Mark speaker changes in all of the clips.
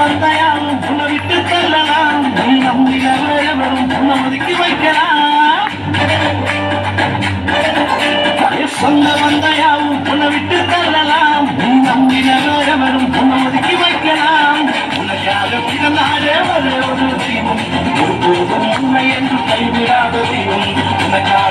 Speaker 1: வந்தாயாம் உன்னை விட்டு தள்ளலாம் நீ நம்பி வரும் உன்னை ஒதுக்கி வைக்கலாம். சொந்த வந்தாயாம் உன்னை விட்டு தள்ளலாம் நீ நம்பி வரும் உன்னை ஒதுக்கி வைக்கலாம். உனக்காக உள்ள நாடே வர ஒரு தீபம் உண்மை என்று கைவிடாத தீபம் உனக்காக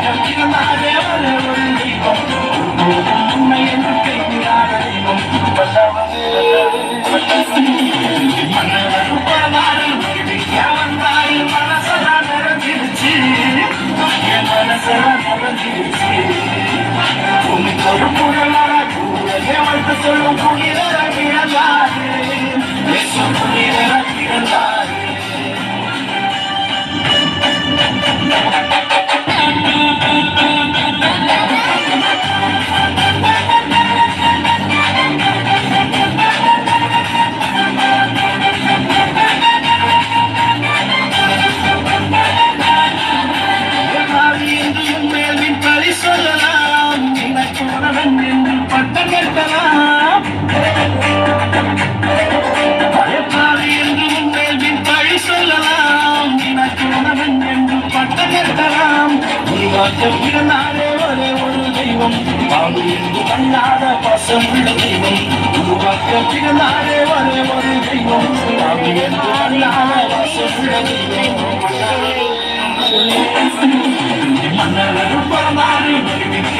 Speaker 1: Come and tell the on that I do, and they on to tell the world. உணவன் என்று பட்டம் கட்டலாம் என்னாவி என்று என் பழி சொல்லலாம். எனக்கு உணவன் என்று பட்டம் கட்டலாம் உருவாக்கம் இருந்தாலே ஒரே ஒரு தெய்வம். பாம்பு என்று கண்ணாத உள்ள தெய்வம். உருவாக்கம் இருந்தாலே ஒரே ஒரு தெய்வம். பாம்பு என்று கண்ணாத உள்ள தெய்வம். மன்னரும் பிறந்தாரு மறுவிக்க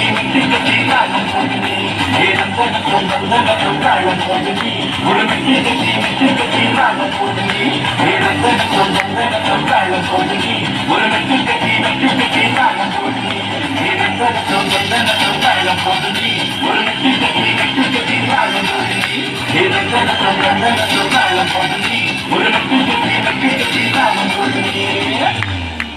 Speaker 1: งกันนั่ทำลงคนจะดีบริเวดีจะดีไม่ชื่อก็ดีหน้าลงคนจะดีเรียนเต้นคนกันนั่ทำได้ลงคนจะดีบริเวณที่จะดีไม่ชื่อก็ดีหน้าลงคนจะดีเรียนเต้นคนกันนั่นก็ทำได้ลงคนจะดี